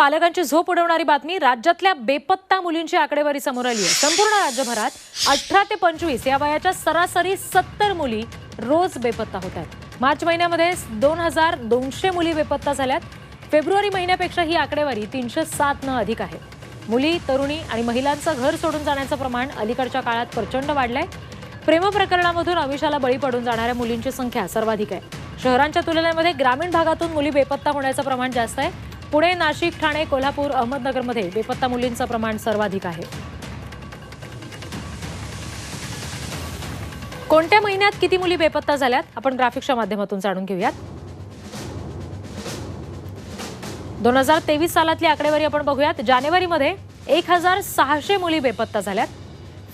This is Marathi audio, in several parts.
पालकांची झोप उडवणारी बातमी राज्यातल्या बेपत्ता मुलींची आकडेवारी समोर आली आहे. संपूर्ण राज्यभरात अठरा ते पंचवीस या वयाच्या सरासरी सत्तर मुली रोज बेपत्ता होत आहेत. मार्च महिन्यामध्ये दोन हजार दोनशे मुली बेपत्ता झाल्यात. फेब्रुवारी महिन्यापेक्षा ही आकडेवारी तीनशे सात न अधिक आहे. मुली तरुणी आणि महिलांचं घर सोडून जाण्याचं प्रमाण अलीकडच्या काळात प्रचंड वाढलंय. प्रेम प्रकरणामधून अविशाला बळी पडून जाणाऱ्या मुलींची संख्या सर्वाधिक आहे. शहरांच्या तुलनेमध्ये ग्रामीण भागातून मुली बेपत्ता होण्याचं प्रमाण जास्त आहे. पुणे नाशिक ठाणे कोल्हापूर अहमदनगरमध्ये बेपत्ता मुलींचं प्रमाण सर्वाधिक आहे. कोणत्या महिन्यात किती मुली बेपत्ता झाल्यात? आपण ग्राफिक्सच्या माध्यमातून जाणून घेऊयात. दोन हजार तेवीस सालातली आकडेवारी आपण बघूयात. जानेवारीमध्ये एक हजार सहाशे मुली बेपत्ता झाल्यात.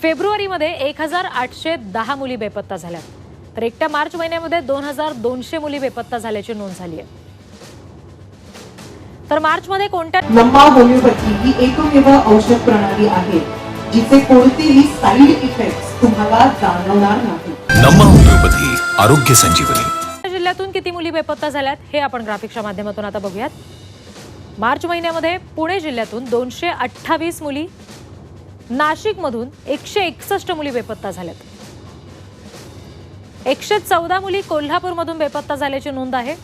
फेब्रुवारीमध्ये एक हजार आठशे दहा मुली बेपत्ता झाल्यात. तर एकट्या मार्च महिन्यामध्ये दोन हजार दोनशे मुली बेपत्ता झाल्याची नोंद झाली आहे. तर मार्च मध्ये कोणत्या लंबा होमिओपॅथी ही एकमेव औषध प्रणाली आहे जिथे कोणतेही साईड इफेक्ट तुम्हाला जाणवणार नाही. लंबा होमिओपॅथी आरोग्य संजीवनी. जिल्ह्यातून किती मुली बेपत्ता झाल्यात हे आपण ग्राफिक्सच्या माध्यमातून आता बघूयात. मार्च महिन्यामध्ये पुणे जिल्ह्यातून दोनशे अठ्ठावीस मुली नाशिकमधून एकशे एकसष्ट मुली बेपत्ता झाल्यात. एकशे चौदा मुली कोल्हापूरमधून बेपत्ता झाल्याची नोंद आहे.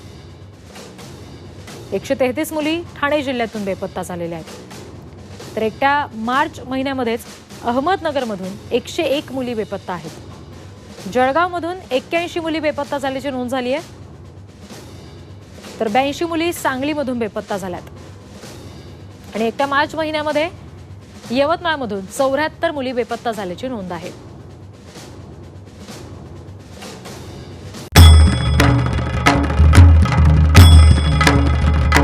एकशे तेहतीस मुली ठाणे जिल्ह्यातून बेपत्ता झालेल्या आहेत. तर एकट्या मार्च महिन्यामध्येच अहमदनगरमधून एकशे एक मुली बेपत्ता आहेत. जळगावमधून एक्क्याऐंशी मुली बेपत्ता झाल्याची नोंद झाली आहे. तर ब्याऐंशी मुली सांगलीमधून बेपत्ता झाल्यात. आणि एकट्या मार्च महिन्यामध्ये यवतमाळमधून चौऱ्याहत्तर मुली बेपत्ता झाल्याची नोंद आहे.